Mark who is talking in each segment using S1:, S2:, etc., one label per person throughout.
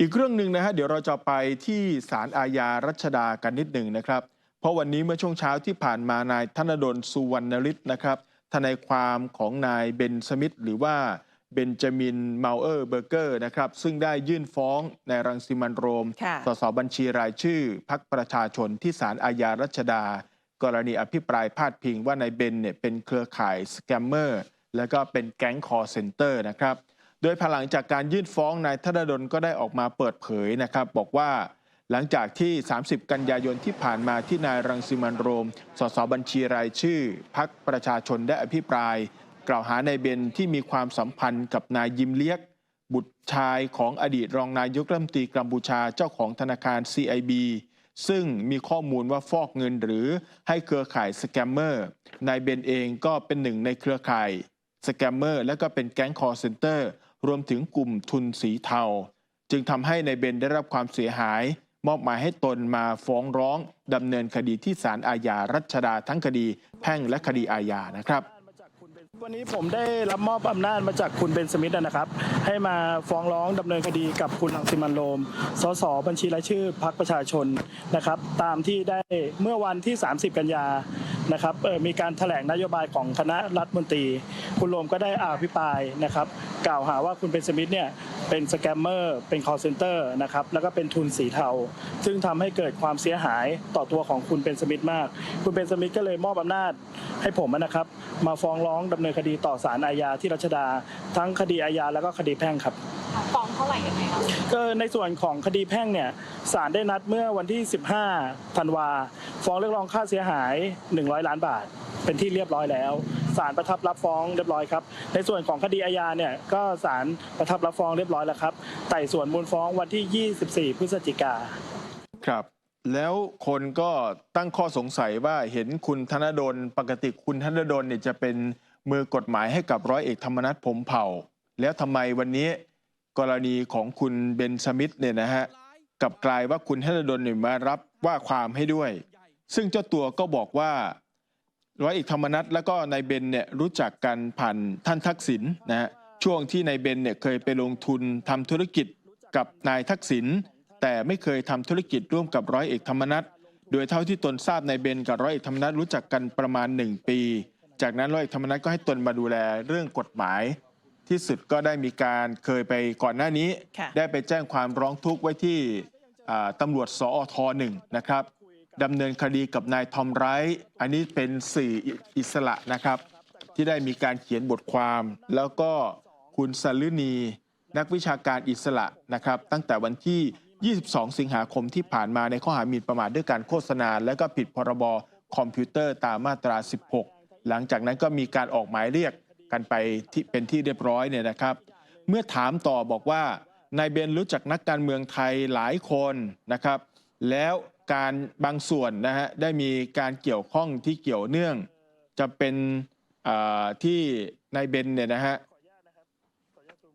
S1: อีกเรื่องหนึ่งนะฮะเดี๋ยวเราจะไปที่ศาลอาญารัชดากันนิดหนึ่งนะครับ เพราะวันนี้เมื่อช่วงเช้าที่ผ่านมานายธนดลสุวรรณฤทธิ์นะครับทนายความของนายเบนสมิธหรือว่าเบนจามินเมาเออร์เบอร์เกอร์นะครับซึ่งได้ยื่นฟ้องในายรังสิมันต์โรม
S2: ค่ะ
S1: สสบัญชีรายชื่อพักประชาชนที่ศาลอาญารัชดา กรณีอภิปรายพาดพิงว่านายเบนเนี่ยเป็นเครือข่ายสแกมเมอร์แล้วก็เป็นแก๊งคอร์เซนเตอร์นะครับโดยภายหลังจากการยื่นฟ้องนายธนดลก็ได้ออกมาเปิดเผยนะครับ บอกว่าหลังจากที่ 30 กันยายนที่ผ่านมาที่นายรังสิมันโรม สสบัญชีรายชื่อพักประชาชนได้อภิปราย กล่าวหานายเบนที่มีความสัมพันธ์กับนายยิมเลียก บุตรชายของอดีตรองนายกรัฐมนตรีกัมพูชาเจ้าของธนาคาร CIB ซึ่งมีข้อมูลว่าฟอกเงินหรือให้เครือข่ายสแกมเมอร์ นายเบนเองก็เป็นหนึ่งในเครือข่ายสแกมเมอร์และก็เป็นแก๊งคอร์เซนเตอร์ รวมถึงกลุ่มทุนสีเทา จึงทำให้ในเบนได้รับความเสียหาย มอบหมายให้ตนมาฟ้องร้องดำเนินคดีที่ศาลอาญารัชดาทั้งคดีแพ่งและคดีอาญานะครับ
S3: วันนี้ผมได้รับมอบอำนาจมาจากคุณเบนสมิธนะครับ ให้มาฟ้องร้องดำเนินคดีกับคุณลังสิมันโรม สสบัญชีรายชื่อพรรคประชาชนนะครับ ตามที่ได้เมื่อวันที่ 30 กันยา นะครับมีการแถลงนโยบายของคณะรัฐมนตรี คุณโรมก็ได้อภิปรายนะครับ กล่าวหาว่าคุณเบนสมิธเนี่ยเป็นสแกมเมอร์เป็นคอร์เซนเตอร์นะครับแล้วก็เป็นทุนสีเทา ซึ่งทำให้เกิดความเสียหายต่อตัวของคุณเบนสมิธมาก คุณเบนสมิธก็เลยมอบอำนาจให้ผมนะครับ มาฟ้องร้องดำเนินคดีต่อศาลอาญาที่รัชดา ทั้งคดีอาญาแล้วก็คดีแพ่งครับ
S4: ฟ้องเท่าไหร่ยังไงคะ
S3: ก็ในส่วนของคดีแพ่งเนี่ยศาลได้นัดเมื่อวันที่ 15ธันวาฟ้องเรียกร้องค่าเสียหาย 100 ล้านบาท เป็นที่เรียบร้อยแล้วศาลประทับรับฟ้องเรียบร้อยครับ ในส่วนของคดีอาญาเนี่ยก็ศาลประทับรับฟ้องเรียบร้อยแล้วครับไต่สวนมูลฟ้องวันที่ 24 พฤศจิกา
S1: ครับแล้วคนก็ตั้งข้อสงสัยว่าเห็นคุณธนดลปกติคุณธนดลเนี่ยจะเป็นมือกฎหมายให้กับร้อยเอกธรรมนัฐพรหมเผ่า แล้วทำไมวันนี้ กรณีของคุณเบนสมิธเนี่ยนะฮะกับกลายว่าคุณธนดลเนี่ยมารับว่าความให้ด้วย ซึ่งเจ้าตัวก็บอกว่าร้อยเอกธรรมนัฐแล้วก็นายเบนเนี่ยรู้จักกันผ่านท่านทักษิณนะฮะช่วงที่นายเบนเนี่ยเคยไปลงทุนทำธุรกิจกับนายทักษิณแต่ไม่เคยทำธุรกิจร่วมกับร้อยเอกธรรมนัฐโดยเท่าที่ตนทราบนายเบนกับร้อยเอกธรรมนัฐรู้จักกันประมาณ 1 ปี จากนั้นร้อยเอกธรรมนัฐก็ให้ตนมาดูแลเรื่องกฎหมาย ที่สุดก็ได้มีการเคยไปก่อนหน้านี้
S2: ค่ะ
S1: ได้ไปแจ้งความร้องทุกข์ไว้ที่อ่าตำรวจสอทหนึ่งนะครับดำเนินคดีกับนายทอมไรท์อันนี้เป็นสื่ออิสระนะครับ ที่ได้มีการเขียนบทความ แล้วก็คุณสลุนีนักวิชาการอิสระนะครับ ตั้งแต่วันที่ 22 สิงหาคมที่ผ่านมาในข้อหาหมิ่นประมาทด้วยการโฆษณา และก็ผิดพรบคอมพิวเตอร์ตามมาตรา 16 หลังจากนั้นก็มีการออกหมายเรียก กันไปที่เป็นที่เรียบร้อยเนี่ยนะครับ เมื่อถามต่อบอกว่านายเบนรู้จักนักการเมืองไทยหลายคนนะครับ แล้วการบางส่วนนะฮะได้มีการเกี่ยวข้องที่เกี่ยวเนื่อง จะเป็นอ่าที่นายเบนเนี่ยนะฮะ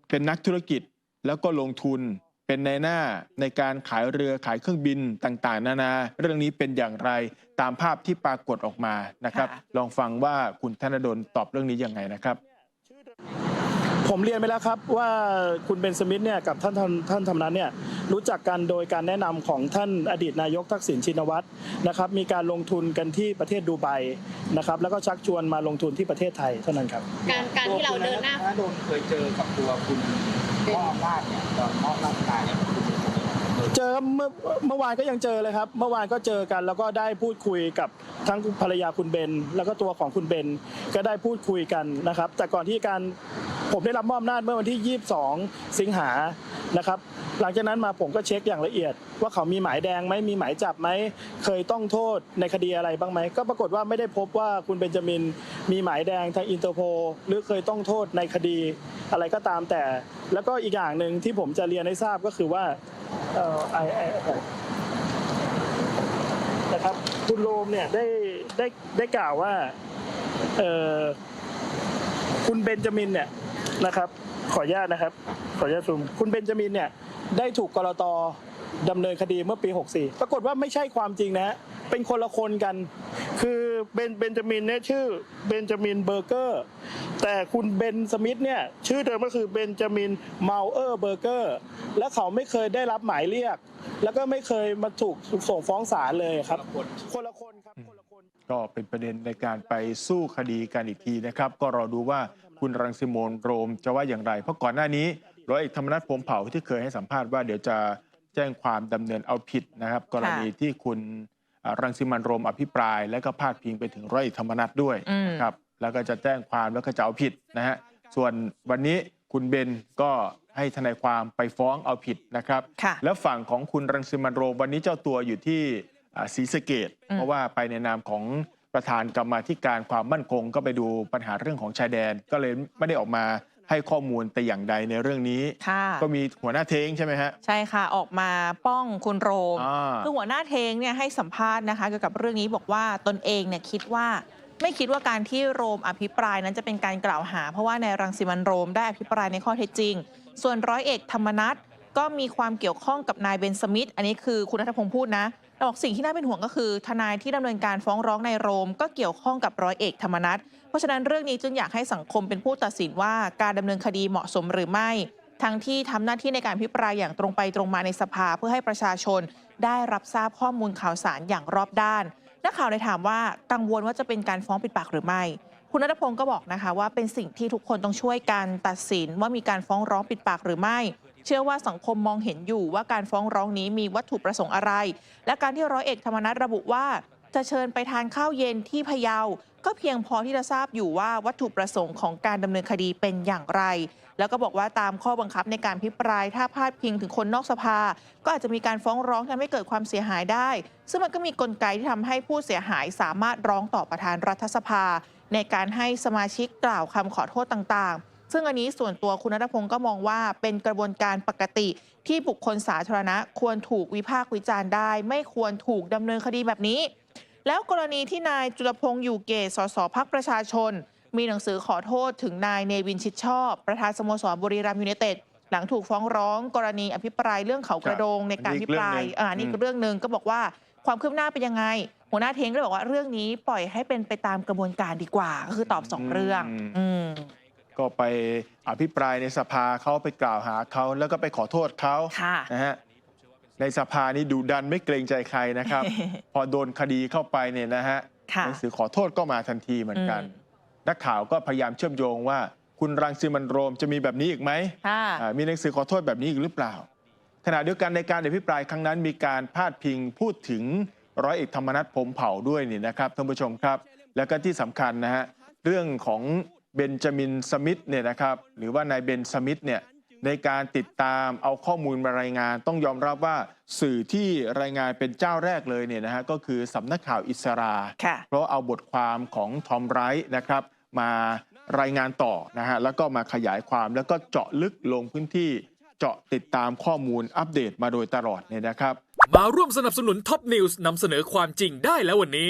S1: เป็นนักธุรกิจแล้วก็ลงทุนเป็นในหน้าในการขายเรือขายเครื่องบินต่างๆ นานา เรื่องนี้เป็นอย่างไรตามภาพที่ปรากฏออกมานะครับ
S2: ค่ะ
S1: ลองฟังว่าคุณธนดลตอบเรื่องนี้ยังไงนะครับ
S3: ผมเรียนไปแล้วครับว่าคุณเบนสมิธเนี่ยกับท่านท่านท่านธรรมนัฐเนี่ยรู้จักกันโดยการแนะนำของท่านอดีตนายกทักษิณชินวัตรนะครับมีการลงทุนกันที่ประเทศดูไบนะครับแล้วก็ชักชวนมาลงทุนที่ประเทศไทยเท่านั้นครับ
S4: การการที่เราเดินหน้า
S5: ถ้าโดนเคยเจอกับตัวคุณพ่ออำนาจเนี่ยตอนมอบราชการเนี่ยคุณเป็นคนยังไง
S3: เจอเมื่อเมื่อวานก็ยังเจอเลยครับ เมื่อวานก็เจอกันแล้วก็ได้พูดคุยกับทั้งภรรยาคุณเบน แล้วก็ตัวของคุณเบนก็ได้พูดคุยกันนะครับ แต่ก่อนที่การ ผมได้รับมอบอำนาจเมื่อวันที่ 22 สิงหานะครับ หลังจากนั้นมาผมก็เช็คอย่างละเอียด ว่าเขามีหมายแดงไหมมีหมายจับไหมเคยต้องโทษในคดีอะไรบ้างไหมก็ปรากฏว่าไม่ได้พบว่าคุณเบนจามินมีหมายแดงทางอินเตอร์โพหรือเคยต้องโทษในคดีอะไรก็ตามแต่ แล้วก็อีกอย่างหนึ่งที่ผมจะเรียนให้ทราบก็คือว่าเอ่อไอไอนะครับคุณโรมเนี่ยได้ได้ได้กล่าวว่าเอ่อคุณเบนจามินเนี่ย นะครับ ขออนุญาตนะครับ ขออนุญาตซูมคุณเบนจามินเนี่ยได้ถูกกรตดำเนินคดีเมื่อปี 64 ปรากฏว่าไม่ใช่ความจริงนะฮะเป็นคนละคนกัน คือเบนเบนจามินเนี่ยชื่อเบนจามินเบอร์เกอร์ แต่คุณเบนสมิธเนี่ยชื่อเดิมก็คือเบนจามินเมาเออร์เบอร์เกอร์ และเขาไม่เคยได้รับหมายเรียก แล้วก็ไม่เคยมาถูกส่งฟ้องศาลเลยครับ คนละคนครับ คนละคน
S1: ก็เป็นประเด็นในการไปสู้คดีกันอีกทีนะครับ ก็รอดูว่า คุณรังสิโมนโรมจะว่าอย่างไร เพราะก่อนหน้านี้ร้อยเอกธรรมนัฐพรหมเผ่าที่เคยให้สัมภาษณ์ว่าเดี๋ยวจะแจ้งความดำเนินเอาผิดนะครับ กรณีที่คุณอ่ารังสิมันต์โรมอภิปราย และก็พาดพิงไปถึงร้อยเอกธรรมนัฐด้วย
S2: อืม
S1: นะครับแล้วก็จะแจ้งความแล้วก็จะเอาผิดนะฮะส่วนวันนี้คุณเบนก็ให้ทนายความไปฟ้องเอาผิดนะครับ
S2: ค่ะ
S1: แล้วฝั่งของคุณรังสิมันต์โรมวันนี้เจ้าตัวอยู่ที่อ่าศรีสะเกด
S2: อืม
S1: เพราะว่าไปในนามของ ประธานกรรมาธิการความมั่นคง ก็ไปดูปัญหาเรื่องของชายแดน ก็เลยไม่ได้ออกมาให้ข้อมูลแต่อย่างใดในเรื่องนี้
S2: ค่ะ
S1: ก็มีหัวหน้าเทงใช่ไหมฮะ
S2: ใช่ค่ะออกมาป้องคุณโรม
S1: อ่า
S2: คือหัวหน้าเทงเนี่ยให้สัมภาษณ์นะคะเกี่ยวกับเรื่องนี้บอกว่าตนเองเนี่ยคิดว่าไม่คิดว่าการที่โรมอภิปรายนั้นจะเป็นการกล่าวหา เพราะว่าในรังสิมันต์โรมได้อภิปรายในข้อเท็จจริง ส่วนร้อยเอกธรรมนัฐก็มีความเกี่ยวข้องกับนายเบนสมิธอันนี้คือคุณนัทพงศ์พูดนะ บอกสิ่งที่น่าเป็นห่วงก็คือ ทนายที่ดำเนินการฟ้องร้องในโรม ก็เกี่ยวข้องกับร้อยเอกธรรมนัฐเพราะฉะนั้นเรื่องนี้จึงอยากให้สังคมเป็นผู้ตัดสินว่าการดำเนินคดีเหมาะสมหรือไม่ ทั้งที่ทำหน้าที่ในการพิปรายอย่างตรงไปตรงมาในสภาเพื่อให้ประชาชน ได้รับทราบข้อมูลข่าวสารอย่างรอบด้านนักข่าวเลยถามว่ากังวลว่าจะเป็นการฟ้องปิดปากหรือไม่ คุณนัทพงศ์ก็บอกนะคะว่าเป็นสิ่งที่ทุกคนต้องช่วยกันตัดสินว่ามีการฟ้องร้องปิดปากหรือไม่ ชื่อว่าสังคมมองเห็นอยู่ว่าการฟ้องร้องนี้มีวัตถุประสงค์อะไร และการที่ร้อยเอกธรรมนัฐระบุว่า จะเชิญไปทานข้าวเย็นที่พะเยา ก็เพียงพอที่จะทราบอยู่ว่าวัตถุประสงค์ของการดำเนินคดีเป็นอย่างไร แล้วก็บอกว่าตามข้อบังคับในการพิปราย ถ้าพาดพิงถึงคนนอกสภา ก็อาจจะมีการฟ้องร้องทำให้เกิดความเสียหายได้ ซึ่งมันก็มีกลไกที่ทำให้ผู้เสียหายสามารถร้องต่อประธานรัฐสภา ในการให้สมาชิกกล่าวคำขอโทษต่างๆ ซึ่งอันนี้ส่วนตัวคุณนัทพงศ์ก็มองว่าเป็นกระบวนการปกติที่บุคคลสาธารณะควรถูกวิพากษ์วิจารณ์ได้ ไม่ควรถูกดำเนินคดีแบบนี้ แล้วกรณีที่นายจุลพงษ์อยู่เกตสสพักประชาชน มีหนังสือขอโทษถึงนายเนวินชิดชอบ ประธานสโมสรบุรีรัมย์ยูไนเต็ดหลังถูกฟ้องร้องกรณีอภิปรายเรื่องเขากระโดงในการอภิปรายอ่านี่คือเรื่องหนึ่งก็บอกว่าความคืบหน้าเป็นยังไง หัวหน้าเทงก็เลยบอกว่าเรื่องนี้ปล่อยให้เป็นไปตามกระบวนการดีกว่า ก็คือตอบสองเรื่อง อืม
S1: ก็ไปอภิปรายในสภาเขาไปกล่าวหาเขาแล้วก็ไปขอโทษเขา
S2: ค่ะ
S1: นะฮะในสภานี่ดูดันไม่เกรงใจใครนะครับ พอโดนคดีเข้าไปเนี่ยนะฮะ
S2: ค่ะ
S1: หนังสือขอโทษก็มาทันทีเหมือนกัน
S2: อืม
S1: นักข่าวก็พยายามเชื่อมโยงว่า คุณรังสิมันต์โรมจะมีแบบนี้อีกไหม
S2: ค่ะ
S1: อ่ามีหนังสือขอโทษแบบนี้อีกหรือเปล่า ขณะเดียวกันในการอภิปรายครั้งนั้นมีการพาดพิงพูดถึงร้อยเอกธรรมนัฐพรหมเผ่าด้วยนี่นะครับท่านผู้ชมครับ แล้วก็ที่สำคัญนะฮะเรื่องของ เบนจามินสมิธเนี่ยนะครับหรือว่านายเบนสมิธเนี่ยในการติดตามเอาข้อมูลมารายงาน ต้องยอมรับว่าสื่อที่รายงานเป็นเจ้าแรกเลยเนี่ยนะฮะก็คือสำนักข่าวอิสรา
S2: ค่ะ
S1: เพราะเอาบทความของทอมไรท์นะครับมารายงานต่อนะฮะแล้วก็มาขยายความแล้วก็เจาะลึกลงพื้นที่เจาะติดตามข้อมูลอัปเดตมาโดยตลอดเนี่ยนะครับ
S6: มาร่วมสนับสนุนท็อปนิวส์นำเสนอความจริงได้แล้ววันนี้